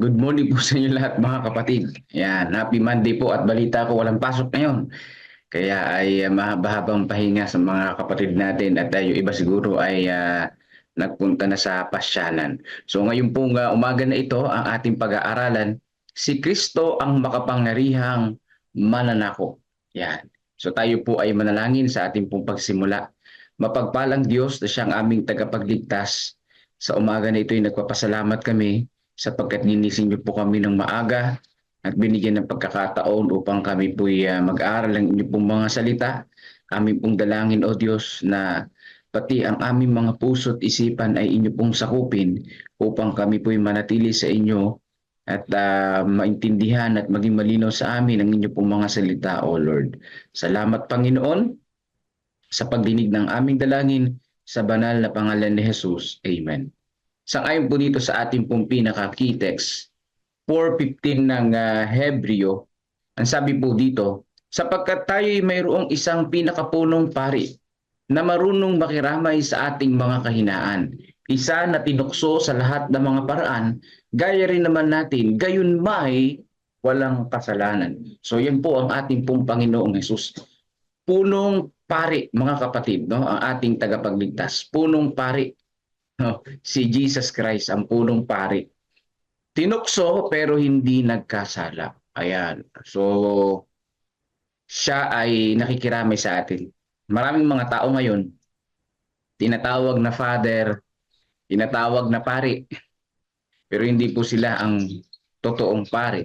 Good morning po sa inyo lahat mga kapatid. Yan, happy Monday po at balita ko walang pasok ngayon. Kaya ay uh, mahaba-habang pahinga sa mga kapatid natin at uh, yung iba siguro ay uh, nagpunta na sa pasyalan. So ngayon pong uh, umaga na ito ang ating pag-aaralan, si Kristo ang makapangyarihang mananako. Yan. So tayo po ay manalangin sa ating pong pagsimula. Mapagpalang Diyos na siyang aming tagapagligtas. Sa umaga na ito ay nagpapasalamat kami sapagkat ninising niyo po kami ng maaga at binigyan ng pagkakataon upang kami po uh, mag-aral ng inyong pong mga salita. Aming pong dalangin, O Diyos, na pati ang aming mga puso't isipan ay inyo pong sakupin upang kami po'y manatili sa inyo at uh, maintindihan at maging malinaw sa amin ang inyo pong mga salita, O Lord. Salamat, Panginoon, sa pagdinig ng aming dalangin sa banal na pangalan ni Jesus. Amen. Sangayon po dito sa ating pong pinaka-key text, 4.15 ng uh, Hebreo, ang sabi po dito, sapagkat tayo'y mayroong isang pinakapunong pari na marunong makiramay sa ating mga kahinaan. Isa na tinukso sa lahat ng mga paraan, gaya rin naman natin, gayon may walang kasalanan. So yan po ang ating pong Panginoong Yesus. Punong pari, mga kapatid, no? ang ating tagapagligtas. Punong pari No, si Jesus Christ ang punong pari. Tinukso pero hindi nagkasala. Ayan. So siya ay nakikiramay sa atin. Maraming mga tao ngayon tinatawag na father, tinatawag na pari. Pero hindi po sila ang totoong pari.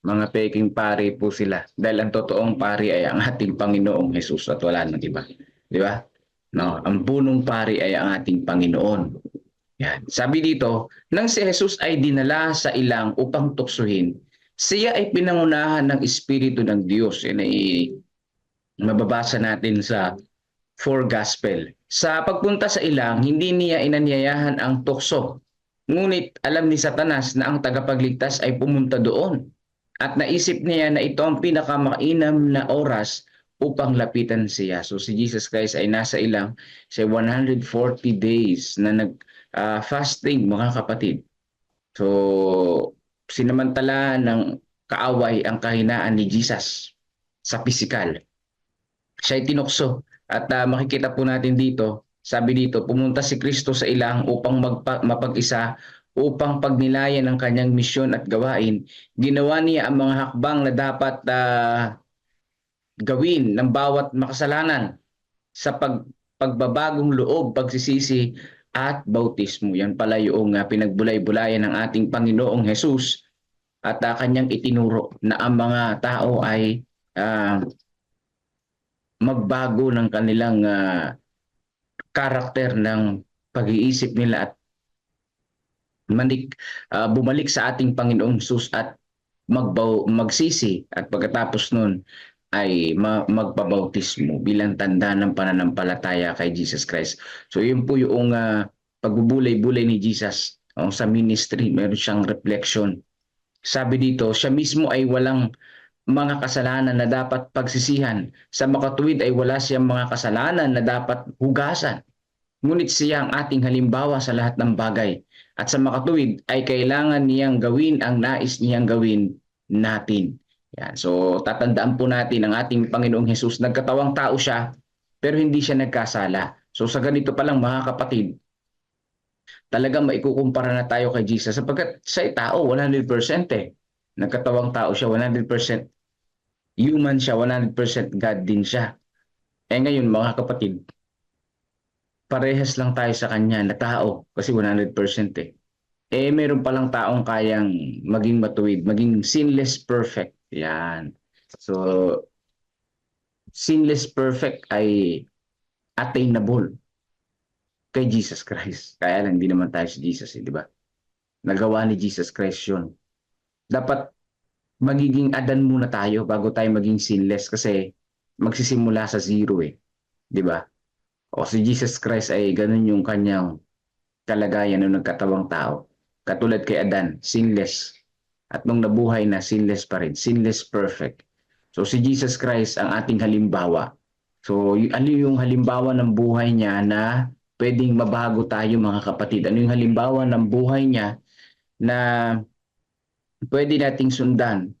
Mga peking pari po sila. Dahil ang totoong pari ay ang ating Panginoong Jesus at wala nang iba. Di ba? No, ang punong pari ay ang ating Panginoon. Yan. Sabi dito, nang si Jesus ay dinala sa ilang upang tuksuhin, siya ay pinangunahan ng Espiritu ng Diyos. Yan ay mababasa natin sa four gospel. Sa pagpunta sa ilang, hindi niya inanyayahan ang tukso. Ngunit alam ni Satanas na ang tagapagligtas ay pumunta doon. At naisip niya na ito ang pinakamainam na oras upang lapitan siya. So si Jesus Christ ay nasa ilang sa 140 days na nag uh, fasting mga kapatid. So sinamantala ng kaaway ang kahinaan ni Jesus sa pisikal. Siya ay tinukso at uh, makikita po natin dito, sabi dito, pumunta si Kristo sa ilang upang magpa- mapag-isa upang pagnilayan ang kanyang misyon at gawain. Ginawa niya ang mga hakbang na dapat uh, gawin ng bawat makasalanan sa pag, pagbabagong loob, pagsisisi at bautismo. Yan pala yung uh, pinagbulay-bulayan ng ating Panginoong Jesus at uh, kanyang itinuro na ang mga tao ay uh, magbago ng kanilang uh, karakter ng pag-iisip nila at manik, uh, bumalik sa ating Panginoong Jesus at magbaw, magsisi at pagkatapos nun ay ma- magpabautismo bilang tanda ng pananampalataya kay Jesus Christ. So yun po yung uh, pagbubulay-bulay ni Jesus uh, sa ministry. Meron siyang reflection. Sabi dito, siya mismo ay walang mga kasalanan na dapat pagsisihan. Sa makatuwid ay wala siyang mga kasalanan na dapat hugasan. Ngunit siya ang ating halimbawa sa lahat ng bagay. At sa makatuwid ay kailangan niyang gawin ang nais niyang gawin natin. Yan. So tatandaan po natin ang ating Panginoong Hesus, nagkatawang tao siya, pero hindi siya nagkasala. So sa ganito pa lang mga kapatid, talagang maikukumpara na tayo kay Jesus sapagkat siya ay tao, 100% eh. Nagkatawang tao siya, 100% human siya, 100% God din siya. Eh ngayon mga kapatid, parehas lang tayo sa kanya na tao kasi 100% eh. Eh meron palang taong kayang maging matuwid, maging sinless perfect yan. So, sinless perfect ay attainable kay Jesus Christ. Kaya lang, hindi naman tayo si Jesus, eh, di ba? Nagawa ni Jesus Christ yun. Dapat magiging adan muna tayo bago tayo maging sinless kasi magsisimula sa zero eh. Di ba? O si Jesus Christ ay ganun yung kanyang kalagayan ng nagkatawang tao. Katulad kay Adan, sinless. At nung nabuhay na, sinless pa rin. Sinless perfect. So si Jesus Christ ang ating halimbawa. So ano yung halimbawa ng buhay niya na pwedeng mabago tayo mga kapatid? Ano yung halimbawa ng buhay niya na pwede nating sundan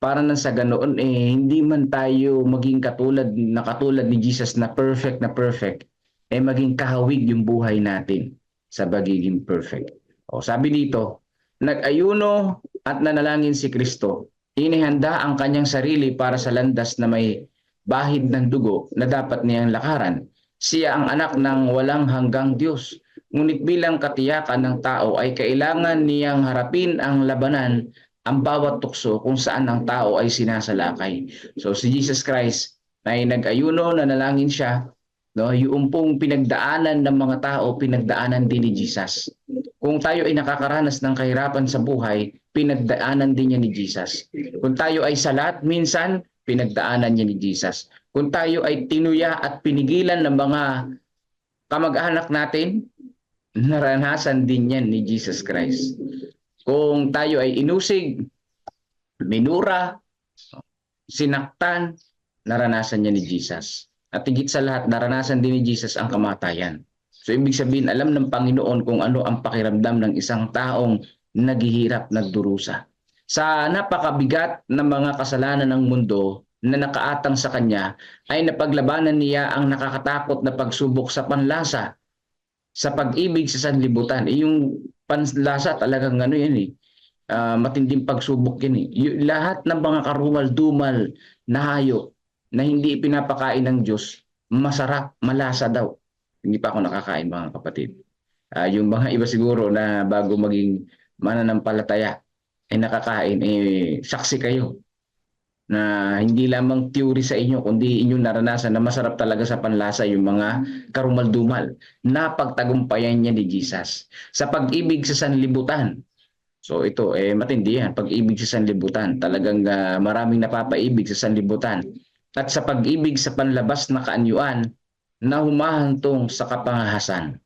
para nang sa ganoon eh hindi man tayo maging katulad na katulad ni Jesus na perfect na perfect eh maging kahawig yung buhay natin sa pagiging perfect. O sabi dito, nag-ayuno at nanalangin si Kristo. Inihanda ang kanyang sarili para sa landas na may bahid ng dugo na dapat niyang lakaran. Siya ang anak ng walang hanggang Diyos. Ngunit bilang katiyakan ng tao ay kailangan niyang harapin ang labanan ang bawat tukso kung saan ang tao ay sinasalakay. So si Jesus Christ ay nag-ayuno, nanalangin siya, no, yung pong pinagdaanan ng mga tao, pinagdaanan din ni Jesus. Kung tayo ay nakakaranas ng kahirapan sa buhay, pinagdaanan din niya ni Jesus. Kung tayo ay salat, minsan, pinagdaanan niya ni Jesus. Kung tayo ay tinuya at pinigilan ng mga kamag-anak natin, naranasan din yan ni Jesus Christ. Kung tayo ay inusig, minura, sinaktan, naranasan niya ni Jesus. At higit sa lahat, naranasan din ni Jesus ang kamatayan. So ibig sabihin, alam ng Panginoon kung ano ang pakiramdam ng isang taong naghihirap, nagdurusa. Sa napakabigat ng mga kasalanan ng mundo na nakaatang sa kanya, ay napaglabanan niya ang nakakatakot na pagsubok sa panlasa, sa pag-ibig sa sanlibutan. Eh, yung panlasa talagang ano yan eh, ah, matinding pagsubok yan eh. Y- lahat ng mga karumal-dumal na hayop na hindi ipinapakain ng Diyos, masarap, malasa daw. Hindi pa ako nakakain mga kapatid. Ah, yung mga iba siguro na bago maging mananampalataya ay nakakain, eh, saksi kayo na hindi lamang theory sa inyo kundi inyong naranasan na masarap talaga sa panlasa yung mga karumal-dumal. Napagtagumpayan niya ni Jesus. Sa pag-ibig sa sanlibutan, So ito eh matindi yan, pag-ibig sa sanlibutan. Talagang ah, maraming napapaibig sa sanlibutan. At sa pag-ibig sa panlabas na kaanyuan na humahantong sa kapangahasan.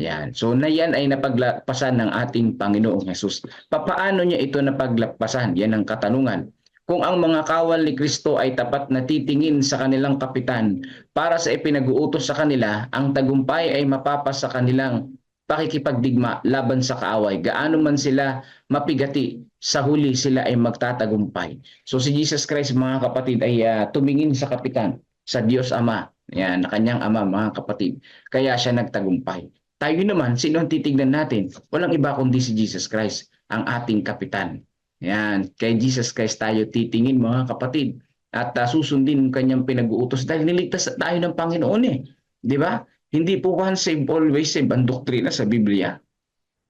Yan. So na yan ay napaglapasan ng ating Panginoong Hesus. Papaano niya ito napaglapasan? Yan ang katanungan. Kung ang mga kawal ni Kristo ay tapat na titingin sa kanilang kapitan para sa ipinag-uutos sa kanila, ang tagumpay ay mapapas sa kanilang pakikipagdigma laban sa kaaway. Gaano man sila mapigati, sa huli sila ay magtatagumpay. So si Jesus Christ mga kapatid ay ah, tumingin sa kapitan, sa Diyos Ama, yan, na kanyang ama mga kapatid. Kaya siya nagtagumpay. Tayo naman, sino ang titignan natin? Walang iba kundi si Jesus Christ, ang ating kapitan. Yan, kay Jesus Christ tayo titingin mga kapatid. At ah, susundin ang kanyang pinag-uutos dahil niligtas tayo ng Panginoon eh. Di ba? Hindi po once saved, always saved ang doktrina sa Biblia.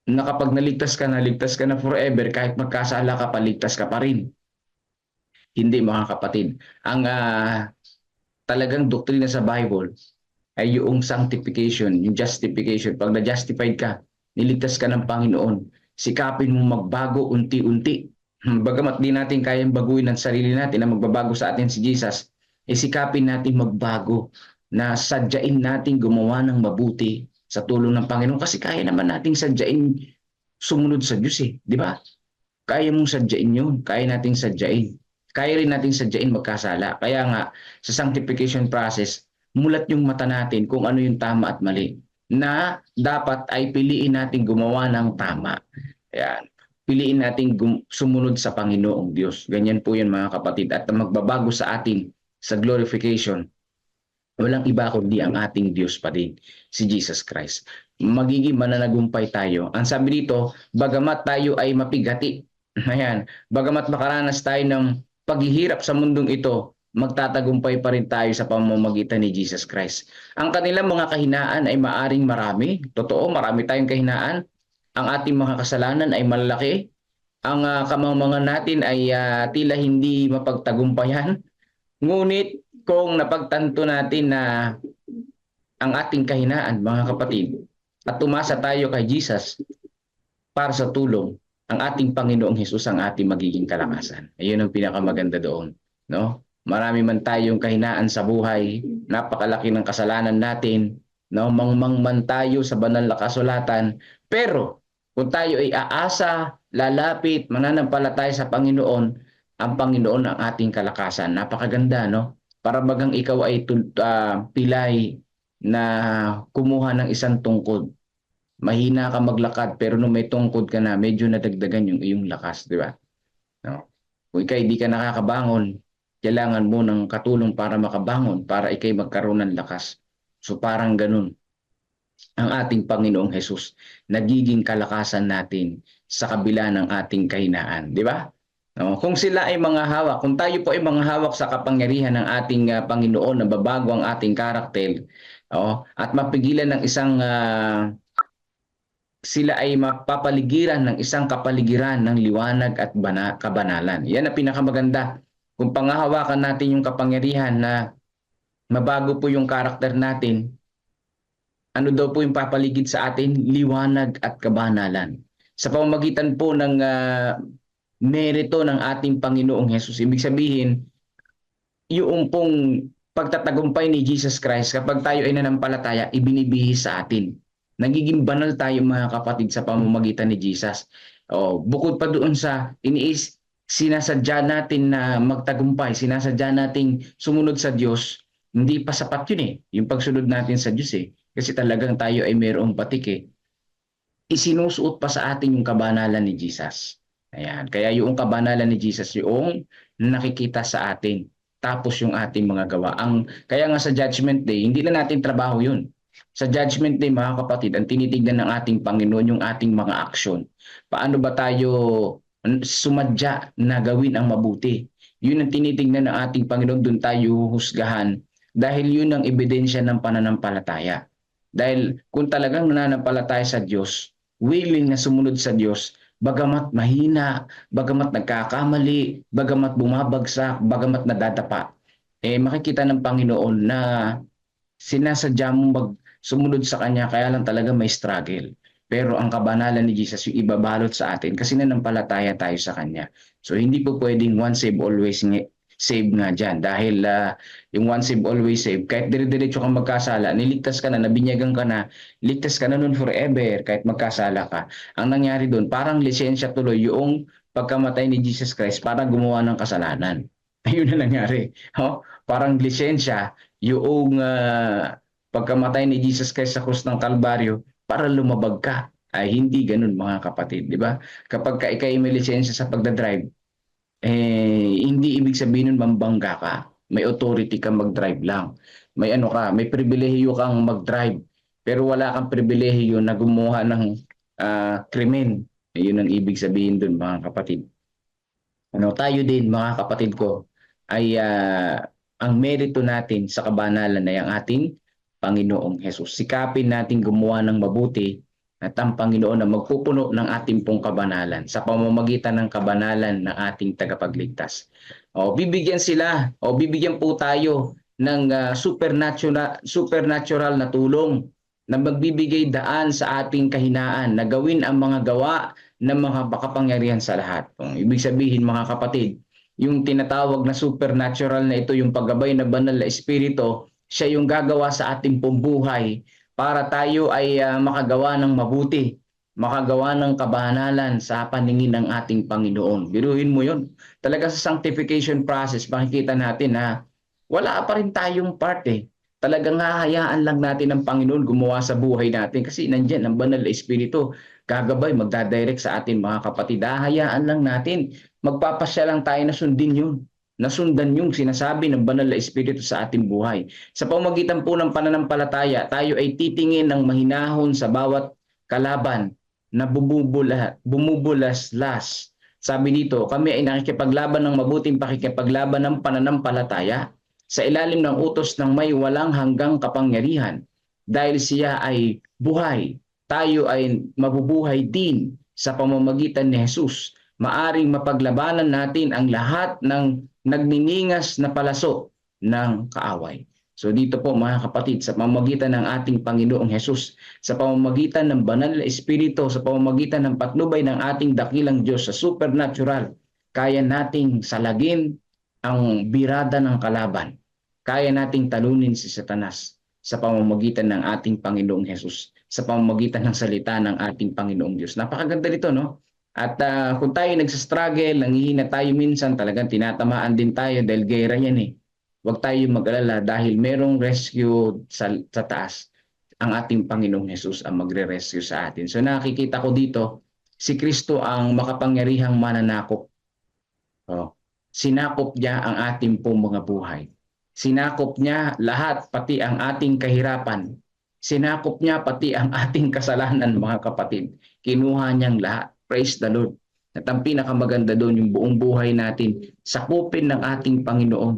Na kapag naligtas ka, naligtas ka na forever, kahit magkasala ka, paligtas ka pa rin. Hindi mga kapatid. Ang ah, talagang doktrina sa Bible ay yung sanctification, yung justification. Pag na-justified ka, niligtas ka ng Panginoon, sikapin mo magbago unti-unti. Hmm, Bagamat di natin kayang baguhin ang sarili natin na magbabago sa atin si Jesus, eh sikapin natin magbago na sadyain natin gumawa ng mabuti sa tulong ng Panginoon kasi kaya naman nating sadyain sumunod sa Diyos eh, di ba? Kaya mong sadyain yun, kaya nating sadyain. Kaya rin nating sadyain magkasala. Kaya nga, sa sanctification process, mulat yung mata natin kung ano yung tama at mali na dapat ay piliin natin gumawa ng tama. Ayan. Piliin natin sumunod sa Panginoong Diyos. Ganyan po yan mga kapatid. At magbabago sa atin sa glorification walang iba kundi ang ating Diyos pa din, si Jesus Christ. Magiging mananagumpay tayo. Ang sabi dito, bagamat tayo ay mapigati, ayan, bagamat makaranas tayo ng paghihirap sa mundong ito, magtatagumpay pa rin tayo sa pamamagitan ni Jesus Christ. Ang kanilang mga kahinaan ay maaring marami. Totoo, marami tayong kahinaan. Ang ating mga kasalanan ay malaki. Ang uh, kamamangan natin ay ah, tila hindi mapagtagumpayan. Ngunit kung napagtanto natin na ang ating kahinaan, mga kapatid, at tumasa tayo kay Jesus para sa tulong, ang ating Panginoong Hesus ang ating magiging kalakasan. Ayun ang pinakamaganda doon. No? Marami man tayong kahinaan sa buhay, napakalaki ng kasalanan natin, no? mangmang man tayo sa banal na kasulatan, pero kung tayo ay aasa, lalapit, mananampalataya sa Panginoon, ang Panginoon ang ating kalakasan. Napakaganda, no? para bagang ikaw ay ah, pilay na kumuha ng isang tungkod. Mahina ka maglakad pero nung may tungkod ka na, medyo nadagdagan yung iyong lakas, di ba? No? Kung ikay di ka nakakabangon, kailangan mo ng katulong para makabangon, para ikay magkaroon ng lakas. So parang ganun ang ating Panginoong Hesus. Nagiging kalakasan natin sa kabila ng ating kahinaan. Di ba? No, kung sila ay mga hawak, kung tayo po ay mga hawak sa kapangyarihan ng ating ah, Panginoon na babago ang ating karakter, oh, at mapigilan ng isang ah, sila ay mapapaligiran ng isang kapaligiran ng liwanag at bana, kabanalan. Yan ang pinakamaganda. Kung pangahawakan natin yung kapangyarihan na mabago po yung karakter natin, ano daw po yung papaligid sa atin? Liwanag at kabanalan. Sa pamamagitan po ng ah, merito ng ating Panginoong Hesus. Ibig sabihin, yung pong pagtatagumpay ni Jesus Christ, kapag tayo ay nanampalataya, ibinibihis sa atin. Nagiging banal tayo mga kapatid sa pamamagitan ni Jesus. O, bukod pa doon sa iniis, sinasadya natin na magtagumpay, sinasadya nating sumunod sa Diyos, hindi pa sapat yun eh. Yung pagsunod natin sa Diyos eh. Kasi talagang tayo ay mayroong batik eh. Isinusuot pa sa atin yung kabanalan ni Jesus. Ayan. Kaya yung kabanalan ni Jesus yung nakikita sa atin. Tapos yung ating mga gawa. Ang, kaya nga sa Judgment Day, hindi na natin trabaho yun. Sa Judgment Day, mga kapatid, ang tinitignan ng ating Panginoon yung ating mga aksyon. Paano ba tayo sumadya na gawin ang mabuti? Yun ang tinitignan ng ating Panginoon, doon tayo husgahan dahil yun ang ebidensya ng pananampalataya. Dahil kung talagang nananampalataya sa Diyos, willing na sumunod sa Diyos, bagamat mahina, bagamat nagkakamali, bagamat bumabagsak, bagamat nadadapa, eh makikita ng Panginoon na sinasadya mong mag sumunod sa Kanya, kaya lang talaga may struggle. Pero ang kabanalan ni Jesus yung ibabalot sa atin kasi nanampalataya tayo sa Kanya. So hindi po pwedeng one save always save nga dyan. Dahil uh, yung one save always save, kahit dire-diretso kang magkasala, niligtas ka na, nabinyagan ka na, ligtas ka na nun forever kahit magkasala ka. Ang nangyari doon, parang lisensya tuloy yung pagkamatay ni Jesus Christ para gumawa ng kasalanan. Ayun na nangyari. Oh, parang lisensya yung uh, pagkamatay ni Jesus Christ sa krus ng Kalbaryo para lumabag ka. Ay hindi ganun mga kapatid, di ba? Kapag ka ikay may lisensya sa pagdadrive, eh, hindi ibig sabihin nun mambangga ka. May authority kang mag-drive lang. May ano ka, may pribilehiyo kang mag-drive. Pero wala kang pribilehiyo na gumawa ng uh, krimen. Eh, yun ang ibig sabihin dun mga kapatid. Ano, tayo din mga kapatid ko ay uh, ang merito natin sa kabanalan ay ang ating Panginoong Hesus. Sikapin natin gumawa ng mabuti at ang Panginoon na magpupuno ng ating pong kabanalan sa pamamagitan ng kabanalan ng ating tagapagligtas. O bibigyan sila o bibigyan po tayo ng uh, supernatural supernatural na tulong na magbibigay daan sa ating kahinaan na gawin ang mga gawa ng mga makapangyarihan sa lahat. Kung ibig sabihin mga kapatid, yung tinatawag na supernatural na ito, yung paggabay na banal na espiritu, siya yung gagawa sa ating pumbuhay para tayo ay uh, makagawa ng mabuti, makagawa ng kabanalan sa paningin ng ating Panginoon. Biruhin mo yun. Talaga sa sanctification process, makikita natin na wala pa rin tayong part eh. Talagang hahayaan lang natin ng Panginoon gumawa sa buhay natin kasi nandyan ang banal na Espiritu. Gagabay, magdadirect sa atin mga kapatid. Hahayaan lang natin. Magpapasya lang tayo na sundin yun nasundan yung sinasabi ng banal na espiritu sa ating buhay. Sa pamagitan po ng pananampalataya, tayo ay titingin ng mahinahon sa bawat kalaban na bumubula, bumubulas-las. Sabi dito, kami ay nakikipaglaban ng mabuting pakikipaglaban ng pananampalataya sa ilalim ng utos ng may walang hanggang kapangyarihan. Dahil siya ay buhay, tayo ay mabubuhay din sa pamamagitan ni Jesus. Maaring mapaglabanan natin ang lahat ng nagniningas na palaso ng kaaway. So dito po mga kapatid, sa pamamagitan ng ating Panginoong Hesus, sa pamamagitan ng banal na Espiritu, sa pamamagitan ng patnubay ng ating dakilang Diyos sa supernatural, kaya nating salagin ang birada ng kalaban. Kaya nating talunin si Satanas sa pamamagitan ng ating Panginoong Hesus, sa pamamagitan ng salita ng ating Panginoong Diyos. Napakaganda nito, no? At uh, kung tayo nagsastruggle, nanghihina tayo minsan, talagang tinatamaan din tayo dahil gera yan eh. Huwag tayo mag-alala dahil merong rescue sa, sa taas. Ang ating Panginoong Hesus ang magre-rescue sa atin. So nakikita ko dito, si Kristo ang makapangyarihang mananakop Oh, sinakop niya ang ating pong mga buhay. Sinakop niya lahat, pati ang ating kahirapan. Sinakop niya pati ang ating kasalanan, mga kapatid. Kinuha niyang lahat. Praise the Lord. At ang pinakamaganda doon, yung buong buhay natin, sakupin ng ating Panginoon.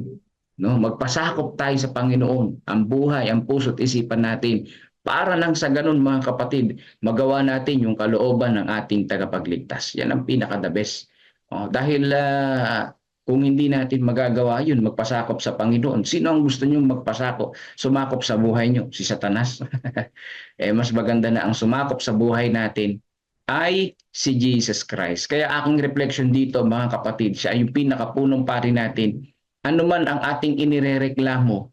No, magpasakop tayo sa Panginoon, ang buhay, ang puso't isipan natin para lang sa ganun mga kapatid, magawa natin yung kalooban ng ating tagapagligtas. Yan ang pinaka the best. Oh, dahil ah, kung hindi natin magagawa yun, magpasakop sa Panginoon, sino ang gusto nyo magpasakop, sumakop sa buhay nyo? Si Satanas. eh, mas maganda na ang sumakop sa buhay natin ay si Jesus Christ. Kaya aking reflection dito mga kapatid, siya yung pinakapunong pari natin. Ano man ang ating inirereklamo,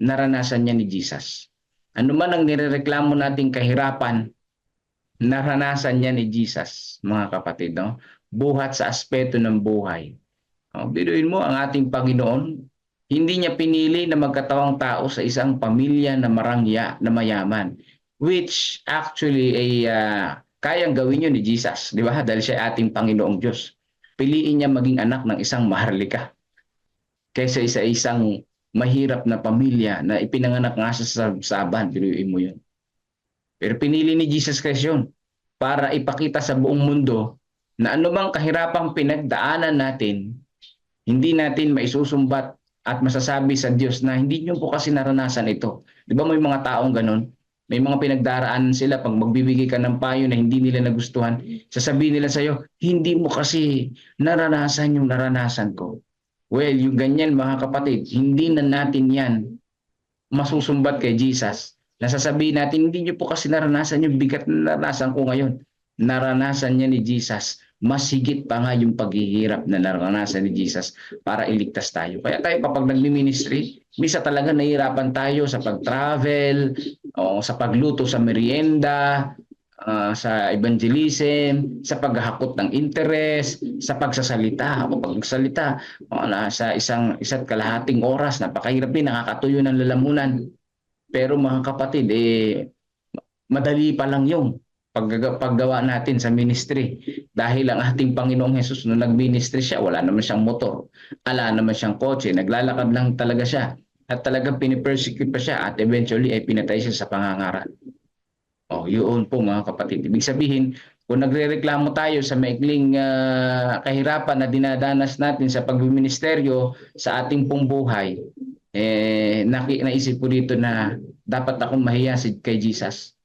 naranasan niya ni Jesus. Ano man ang nirereklamo nating kahirapan, naranasan niya ni Jesus, mga kapatid. No? Buhat sa aspeto ng buhay. Oh, biruin mo ang ating Panginoon, hindi niya pinili na magkatawang tao sa isang pamilya na marangya, na mayaman. Which actually ay ah, kayang gawin yun ni Jesus, di ba? Dahil siya ating Panginoong Diyos. Piliin niya maging anak ng isang maharlika kaysa isa isang mahirap na pamilya na ipinanganak nga sa saban, biruin mo yun. Pero pinili ni Jesus Christ yun para ipakita sa buong mundo na anumang kahirapang pinagdaanan natin, hindi natin maisusumbat at masasabi sa Diyos na hindi nyo po kasi naranasan ito. Di ba may mga taong ganun? May mga pinagdaraanan sila pag magbibigay ka ng payo na hindi nila nagustuhan, sasabihin nila sa'yo, hindi mo kasi naranasan yung naranasan ko. Well, yung ganyan mga kapatid, hindi na natin yan masusumbat kay Jesus. Nasasabihin natin, hindi nyo po kasi naranasan yung bigat na naranasan ko ngayon. Naranasan niya ni Jesus. Mas higit pa nga yung paghihirap na naranasan ni Jesus para iligtas tayo. Kaya tayo kapag nagmi-ministry, misa talaga nahihirapan tayo sa pag-travel, o sa pagluto sa merienda, ah, sa evangelism, sa paghahakot ng interest, sa pagsasalita. Ako pag nagsalita, oh, sa isang isa't kalahating oras, napakahirap din, nakakatuyo ng lalamunan. Pero mga kapatid, eh, madali pa lang yung paggawa natin sa ministry. Dahil ang ating Panginoong Jesus, nung nag-ministry siya, wala naman siyang motor, wala naman siyang kotse, naglalakad lang talaga siya. At talagang pinipersecute pa siya at eventually ay pinatay siya sa pangangaral. Oh, yun po mga kapatid. Ibig sabihin, kung nagrereklamo tayo sa maikling ah, kahirapan na dinadanas natin sa pagministeryo sa ating pong buhay, eh, naisip ko dito na dapat akong mahiya kay Jesus.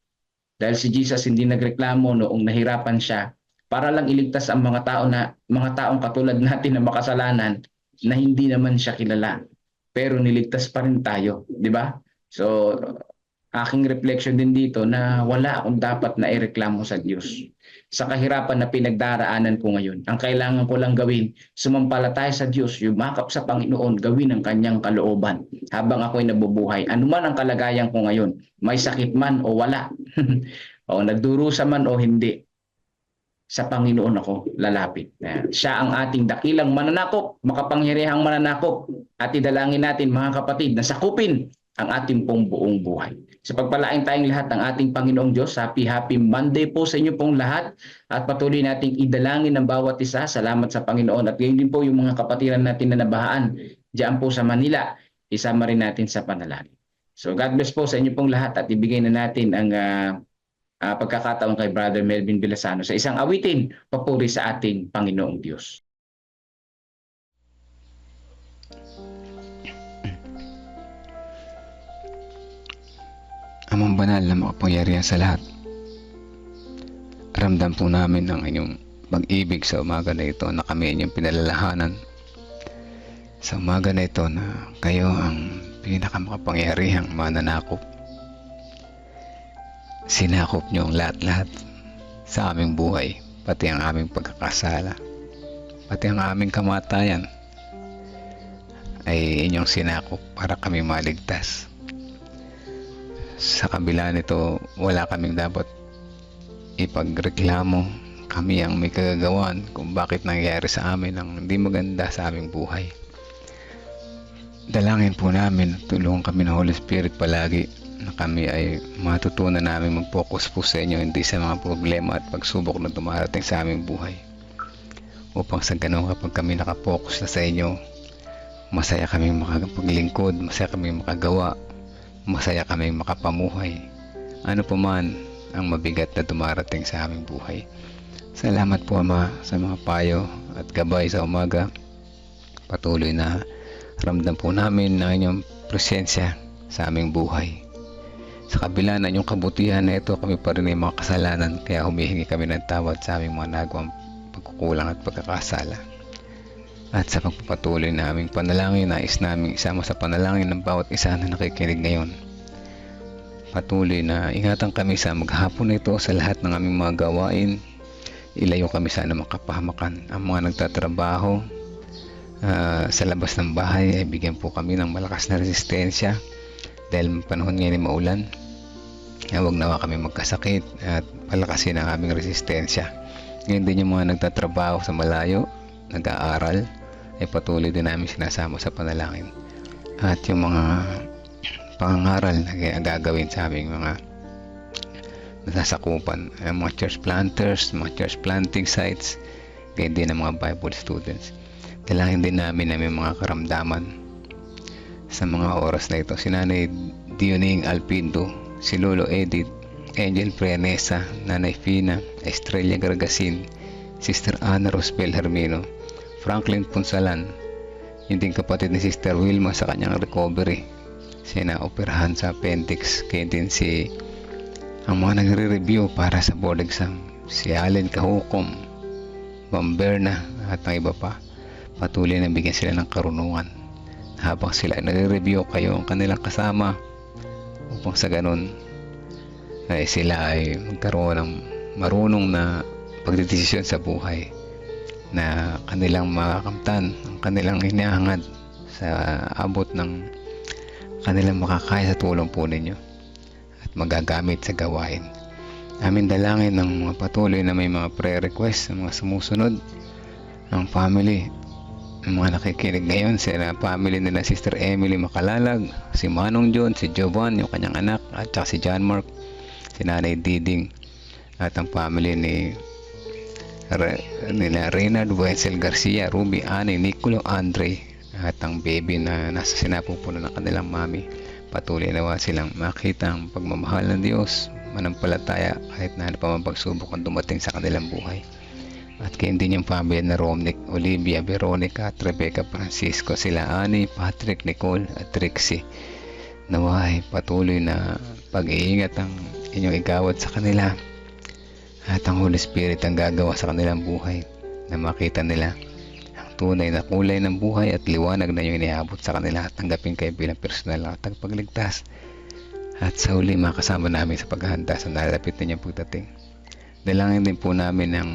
Dahil si Jesus hindi nagreklamo noong nahirapan siya para lang iligtas ang mga tao na mga taong katulad natin na makasalanan na hindi naman siya kilala. Pero niligtas pa rin tayo, di ba? So, aking reflection din dito na wala akong dapat na ireklamo sa Diyos. Sa kahirapan na pinagdaraanan ko ngayon, ang kailangan ko lang gawin, sumampalataya sa Diyos, yumakap sa Panginoon, gawin ang kanyang kalooban habang ako'y nabubuhay. Ano man ang kalagayan ko ngayon, may sakit man o wala, o nagdurusa man o hindi, sa Panginoon ako lalapit. Siya ang ating dakilang mananakop, makapangyarihang mananakop. At idalangin natin mga kapatid na sakupin ang ating pong buong buhay. Sa pagpalain tayong lahat ng ating Panginoong Diyos, happy happy Monday po sa inyo pong lahat at patuloy nating idalangin ng bawat isa. Salamat sa Panginoon at gayon din po yung mga kapatiran natin na nabahaan diyan po sa Manila. Isama rin natin sa panalangin. So God bless po sa inyo pong lahat at ibigay na natin ang ah, ah, pagkakataon kay Brother Melvin Vilasano sa isang awitin papuri sa ating Panginoong Diyos. Amang banal na makapangyarihan sa lahat. Ramdam po namin ang inyong pag-ibig sa umaga na ito na kami inyong pinalalahanan. Sa umaga na ito na kayo ang pinakamakapangyarihang mananakop. Sinakop niyo ang lahat-lahat sa aming buhay, pati ang aming pagkakasala, pati ang aming kamatayan ay inyong sinakop para kami maligtas sa kabila nito wala kaming dapat ipagreklamo. Kami ang may kagagawan kung bakit nangyayari sa amin ang hindi maganda sa aming buhay. Dalangin po namin tulungan kami ng Holy Spirit palagi na kami ay matutunan namin mag-focus po sa inyo hindi sa mga problema at pagsubok na dumarating sa aming buhay. Upang sa ganun kapag kami nakapokus na sa inyo, masaya kami makapaglingkod, masaya kami makagawa, masaya kami makapamuhay. Ano pa man ang mabigat na dumarating sa aming buhay. Salamat po Ama sa mga payo at gabay sa umaga. Patuloy na ramdam po namin na inyong presensya sa aming buhay. Sa kabila ng inyong kabutihan na ito, kami pa rin ay mga kasalanan kaya humihingi kami ng tawad sa aming mga nagawang pagkukulang at pagkakasala. At sa pagpapatuloy na aming panalangin, nais namin isama sa panalangin ng bawat isa na nakikinig ngayon. Patuloy na ingatan kami sa maghapon na ito sa lahat ng aming mga gawain. Ilayo kami sa anumang kapahamakan. Ang mga nagtatrabaho ah, sa labas ng bahay ay bigyan po kami ng malakas na resistensya dahil panahon ngayon ay maulan. Huwag nawa kami magkasakit at palakasin ang aming resistensya. Ngayon din yung mga nagtatrabaho sa malayo, nag-aaral, ay patuloy din namin sinasama sa panalangin. At yung mga pangangaral na gagawin sa aming mga nasasakupan, ang mga church planters, mga church planting sites, ganyan din ang mga Bible students. Dalangin din namin na may mga karamdaman sa mga oras na ito. Si Nanay Dioning Alpindo, si Lolo Edith, Angel Prianesa, Nanay Fina, Estrella Gargasin, Sister Ana Rosbel Hermino, Franklin Punsalan, din kapatid ni Sister Wilma sa kanyang recovery. Sina operahan sa appendix, kaya din si ang mga nagre-review para sa board exam, si Allen Kahukom, Bamberna at ang iba pa. Patuloy na bigyan sila ng karunungan habang sila nagre-review kayo ang kanilang kasama upang sa ganun ay sila ay magkaroon ng marunong na pagdedesisyon sa buhay na kanilang makakamtan ang kanilang hinahangad sa abot ng kanilang makakaya sa tulong po ninyo at magagamit sa gawain. Amin dalangin ng mga patuloy na may mga prayer request ng mga sumusunod ng family ang mga nakikinig ngayon sila family nila Sister Emily Makalalag, si Manong John, si Jovan, yung kanyang anak, at saka si John Mark, si Nanay Diding, at ang family ni nila Reynard Wenzel Garcia, Ruby, Ani, Nicolo, Andre, at ang baby na nasa sinapupuno ng kanilang mami. Patuloy nawa silang makita ang pagmamahal ng Diyos, manampalataya kahit na ano pa man ang dumating sa kanilang buhay at kayo din yung family na Romnick, Olivia, Veronica at Rebecca Francisco, sila Ani, Patrick, Nicole at Trixie. Naway patuloy na pag-iingat ang inyong igawad sa kanila at ang Holy Spirit ang gagawa sa kanilang buhay na makita nila ang tunay na kulay ng buhay at liwanag na yung iniabot sa kanila at tanggapin kayo bilang personal na tagapagligtas. At sa huli makasama namin sa paghahanda sa nalapit ninyong pagdating. Dalangin din po namin ng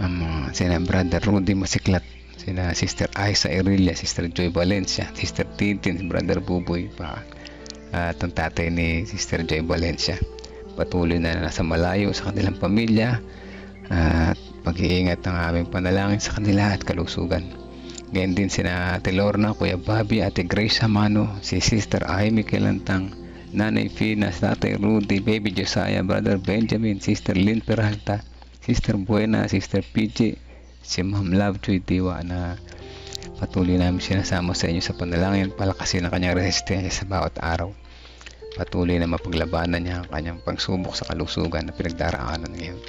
ang mga sina Brother Rudy Masiklat, sina Sister Aiza Erilia, Sister Joy Valencia, Sister Tintin, Brother Buboy pa at ang tatay ni Sister Joy Valencia. Patuloy na nasa malayo sa kanilang pamilya at pag-iingat ng aming panalangin sa kanila at kalusugan. Ganyan din sina Ate Lorna, Kuya Bobby, Ate Grace Amano, si Sister Amy Kilantang, Nanay Fina, Tatay Rudy, Baby Josiah, Brother Benjamin, Sister Lynn Peralta, Sister Buena, Sister PJ, si Ma'am Lovejoy Diwa na patuloy namin sinasama sa inyo sa panalangin palakasin ang kanyang resistensya sa bawat araw. Patuloy na mapaglabanan niya ang kanyang pagsubok sa kalusugan na pinagdaraanan ngayon.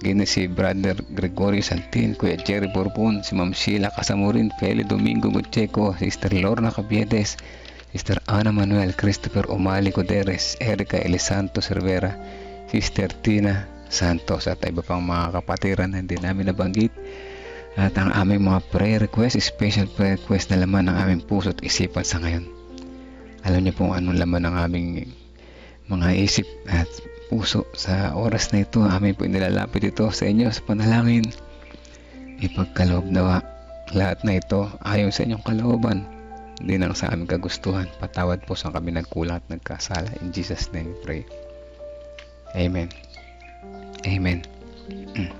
Ganyan si Brother Gregorio Santin, Kuya Jerry Borbon, si Ma'am Sheila Casamurin, Feli Domingo Gutcheco, Sister Lorna Cabiedes, Sister Ana Manuel, Christopher Omali Coderes, Erica Elisanto Cervera, Sister Tina Santos at iba pang mga kapatiran na hindi namin nabanggit. At ang aming mga prayer request, special prayer request na laman ng aming puso at isipan sa ngayon. Alam niyo po anong laman ng aming mga isip at puso sa oras na ito. Amin po inilalapit ito sa inyo sa panalangin. Ipagkaloob nawa lahat na ito ayon sa inyong kalooban. Hindi lang sa aming kagustuhan. Patawad po sa kami nagkulang at nagkasala. In Jesus' name we pray. Amen. Amen. Mm.